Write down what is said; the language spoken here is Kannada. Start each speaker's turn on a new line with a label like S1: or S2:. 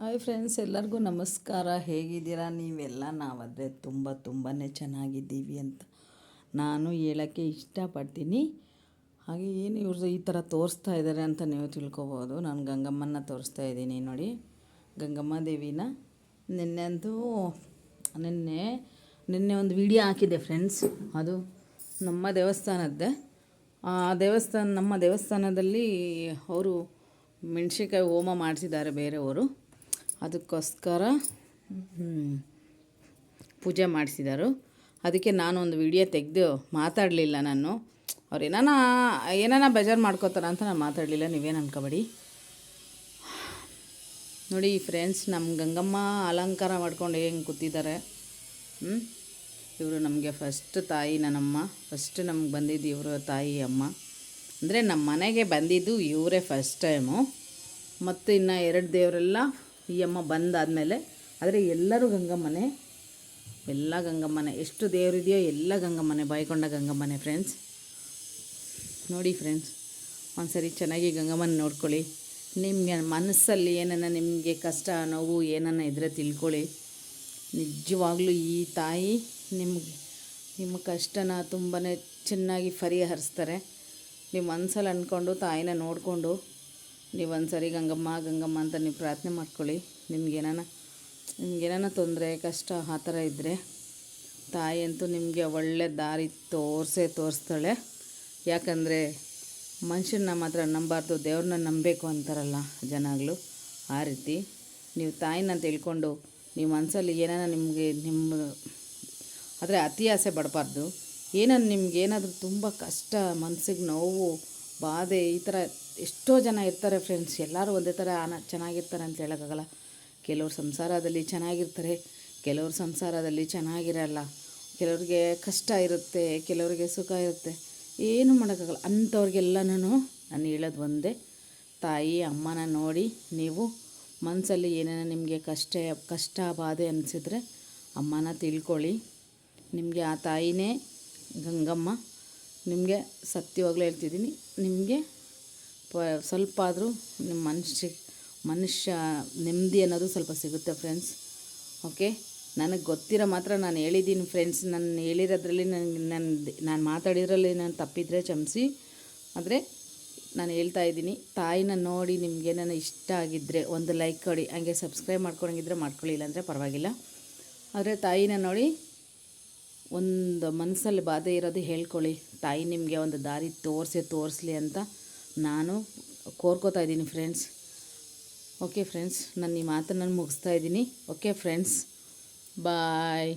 S1: ಹಾಯ್ ಫ್ರೆಂಡ್ಸ್, ಎಲ್ಲರಿಗೂ ನಮಸ್ಕಾರ. ಹೇಗಿದ್ದೀರಾ? ನೀವೆಲ್ಲ? ನಾವಾದರೆ ತುಂಬ ತುಂಬಾ ಚೆನ್ನಾಗಿದ್ದೀವಿ ಅಂತ ನಾನು ಹೇಳೋಕ್ಕೆ ಇಷ್ಟಪಡ್ತೀನಿ. ಹಾಗೆ ಏನು ಇವ್ರದ್ದು ಈ ಥರ ತೋರಿಸ್ತಾ ಇದ್ದಾರೆ ಅಂತ ನೀವು ತಿಳ್ಕೊಬೋದು. ನಾನು ಗಂಗಮ್ಮನ ತೋರಿಸ್ತಾ ಇದ್ದೀನಿ ನೋಡಿ. ಗಂಗಮ್ಮ ದೇವಿನ ನಿನ್ನೆ ಅಂತೂ ನಿನ್ನೆ ನಿನ್ನೆ ಒಂದು ವಿಡಿಯೋ ಹಾಕಿದ್ದೆ ಫ್ರೆಂಡ್ಸ್. ಅದು ನಮ್ಮ ದೇವಸ್ಥಾನದ್ದೇ. ಆ ದೇವಸ್ಥಾನ, ನಮ್ಮ ದೇವಸ್ಥಾನದಲ್ಲಿ ಅವರು ಮೆಣಸಿನ್ಕಾಯಿ ಹೋಮ ಮಾಡಿಸಿದ್ದಾರೆ ಬೇರೆಯವರು. ಅದಕ್ಕೋಸ್ಕರ ಪೂಜೆ ಮಾಡಿಸಿದರು. ಅದಕ್ಕೆ ನಾನು ಒಂದು ವಿಡಿಯೋ ತೆಗೆದು ಮಾತಾಡಲಿಲ್ಲ ನಾನು. ಅವ್ರು ಏನಾನ ಏನಾನ ಬೇಜಾರು ಮಾಡ್ಕೋತಾರ ಅಂತ ನಾನು ಮಾತಾಡಲಿಲ್ಲ, ನೀವೇನು ಅನ್ಕೋಬೇಡಿ. ನೋಡಿ ಫ್ರೆಂಡ್ಸ್ ನಮ್ಮ ಗಂಗಮ್ಮ ಅಲಂಕಾರ ಮಾಡ್ಕೊಂಡು ಹೆಂಗೆ ಕೂತಿದ್ದಾರೆ ಇವರು ನಮಗೆ ಫಸ್ಟ್ ತಾಯಿ ನನ್ನಮ್ಮ ಫಸ್ಟ್ ನಮ್ಗೆ ಬಂದಿದ್ದು ಇವರು ತಾಯಿ ಅಮ್ಮ. ಅಂದರೆ ನಮ್ಮ ಮನೆಗೆ ಬಂದಿದ್ದು ಇವರೇ ಫಸ್ಟ್ ಟೈಮು ಮತ್ತು ಇನ್ನು ಎರಡು ದೇವರೆಲ್ಲ ಈ ಅಮ್ಮ ಬಂದಾದಮೇಲೆ ಆದರೆ ಎಲ್ಲರೂ ಗಂಗಮ್ಮನೆ, ಎಲ್ಲ ಗಂಗಮ್ಮನೆ, ಎಷ್ಟು ದೇವರಿದೆಯೋ ಎಲ್ಲ ಗಂಗಮ್ಮನೆ, ಬಾಯ್ಕೊಂಡ ಗಂಗಮ್ಮನೆ ಫ್ರೆಂಡ್ಸ್ ನೋಡಿ ಫ್ರೆಂಡ್ಸ್ ಒಂದ್ಸರಿ ಚೆನ್ನಾಗಿ ಗಂಗಮ್ಮನ ನೋಡ್ಕೊಳ್ಳಿ. ನಿಮಗೆ ಮನಸ್ಸಲ್ಲಿ ಏನನ್ನ ನಿಮಗೆ ಕಷ್ಟ, ನೋವು, ಏನನ್ನ ಇದ್ರೆ ತಿಳ್ಕೊಳ್ಳಿ. ನಿಜವಾಗ್ಲೂ ಈ ತಾಯಿ ನಿಮಗೆ ನಿಮ್ಮ ಕಷ್ಟನ ತುಂಬಾ ಚೆನ್ನಾಗಿ ಪರಿಹರಿಸ್ತಾರೆ. ನೀವು ಮನಸ್ಸಲ್ಲಿ ಅಂದ್ಕೊಂಡು ತಾಯಿನ ನೋಡಿಕೊಂಡು ನೀವು ಒಂದ್ಸರಿ ಗಂಗಮ್ಮ ಗಂಗಮ್ಮ ಅಂತ ನೀವು ಪ್ರಾರ್ಥನೆ ಮಾಡ್ಕೊಳ್ಳಿ. ನಿಮ್ಗೇನಾನ ನಿಮ್ಗೇನಾನ ತೊಂದರೆ, ಕಷ್ಟ ಆ ಥರ ಇದ್ದರೆ ತಾಯಿ ಅಂತೂ ನಿಮಗೆ ಒಳ್ಳೆ ದಾರಿ ತೋರಿಸೇ ತೋರಿಸ್ತಾಳೆ. ಯಾಕಂದರೆ ಮನುಷ್ಯನ ಮಾತ್ರ ನಂಬಾರ್ದು, ದೇವ್ರನ್ನ ನಂಬಬೇಕು ಅಂತಾರಲ್ಲ ಜನಗಳು. ಆ ರೀತಿ ನೀವು ತಾಯಿನ ತಿಳ್ಕೊಂಡು ನೀವು ಮನಸ್ಸಲ್ಲಿ ಏನಾನ ನಿಮಗೆ ನಿಮ್ಮ ಆದರೆ ಅತಿ ಆಸೆ ಪಡಬಾರ್ದು. ಏನನ್ನು ನಿಮ್ಗೆ ಏನಾದರೂ ತುಂಬ ಕಷ್ಟ ಮನಸ್ಸಿಗೆ ನೋವು, ಬಾಧೆ ಈ ಥರ ಎಷ್ಟೋ ಜನ ಇರ್ತಾರೆ ಫ್ರೆಂಡ್ಸ್ ಎಲ್ಲರೂ ಒಂದೇ ಥರ ಆನ ಚೆನ್ನಾಗಿರ್ತಾರೆ ಅಂತ ಹೇಳೋಕ್ಕಾಗಲ್ಲ. ಕೆಲವ್ರು ಸಂಸಾರದಲ್ಲಿ ಚೆನ್ನಾಗಿರ್ತಾರೆ, ಕೆಲವ್ರು ಸಂಸಾರದಲ್ಲಿ ಚೆನ್ನಾಗಿರಲ್ಲ, ಕೆಲವ್ರಿಗೆ ಕಷ್ಟ ಇರುತ್ತೆ, ಕೆಲವ್ರಿಗೆ ಸುಖ ಇರುತ್ತೆ, ಏನು ಮಾಡೋಕ್ಕಾಗಲ್ಲ. ಅಂಥವ್ರಿಗೆಲ್ಲನೂ ನಾನು ಹೇಳೋದು ಒಂದೇ, ತಾಯಿ, ಅಮ್ಮನ ನೋಡಿ ನೀವು ಮನಸ್ಸಲ್ಲಿ ಏನೇನೋ ನಿಮಗೆ ಕಷ್ಟ ಕಷ್ಟ, ಬಾಧೆ ಅನಿಸಿದ್ರೆ ಅಮ್ಮನ ತಿಳ್ಕೊಳ್ಳಿ. ನಿಮಗೆ ಆ ತಾಯಿನೇ ಗಂಗಮ್ಮ, ನಿಮಗೆ ಸತ್ಯವಾಗ್ಲೂ ಹೇಳ್ತಿದ್ದೀನಿ, ನಿಮಗೆ ಸ್ವಲ್ಪ ಆದರೂ ನಿಮ್ಮ ಮನುಷ್ಯ ಮನುಷ್ಯ ನೆಮ್ಮದಿ ಅನ್ನೋದು ಸ್ವಲ್ಪ ಸಿಗುತ್ತೆ ಫ್ರೆಂಡ್ಸ್ ಓಕೆ ನನಗೆ ಗೊತ್ತಿರೋ ಮಾತ್ರ ನಾನು ಹೇಳಿದ್ದೀನಿ ಫ್ರೆಂಡ್ಸ್ ನಾನು ಹೇಳಿರೋದ್ರಲ್ಲಿ ನನಗೆ ನನ್ನ ನಾನು ಮಾತಾಡಿದ್ರಲ್ಲಿ ನಾನು ತಪ್ಪಿದರೆ ಕ್ಷಮಿಸಿ. ಆದರೆ ನಾನು ಹೇಳ್ತಾ ಇದ್ದೀನಿ, ತಾಯಿನ ನೋಡಿ ನಿಮಗೆ ನಾನು ಇಷ್ಟ ಆಗಿದ್ದರೆ ಒಂದು ಲೈಕ್ ಕೊಡಿ, ಹಂಗೆ ಸಬ್ಸ್ಕ್ರೈಬ್ ಮಾಡ್ಕೊಳಂಗಿದ್ರೆ ಮಾಡ್ಕೊಳ್ಳಿ, ಇಲ್ಲಾಂದರೆ ಪರವಾಗಿಲ್ಲ. ಆದರೆ ತಾಯಿನ ನೋಡಿ ಒಂದು ಮನಸ್ಸಲ್ಲಿ ಬಾಧೆ ಇರೋದು ಹೇಳ್ಕೊಳ್ಳಿ, ತಾಯಿ ನಿಮಗೆ ಒಂದು ದಾರಿ ತೋರಿಸಿ, ತೋರಿಸ್ಲಿ ಅಂತ ನಾನು ಕೋರ್ಕೋತಾ ಇದ್ದೀನಿ ಫ್ರೆಂಡ್ಸ್ ಓಕೆ ಫ್ರೆಂಡ್ಸ್ ನಾನು ಈ ಮಾತನ್ನು ಮುಗಿಸ್ತಾ ಇದ್ದೀನಿ. Okay friends bye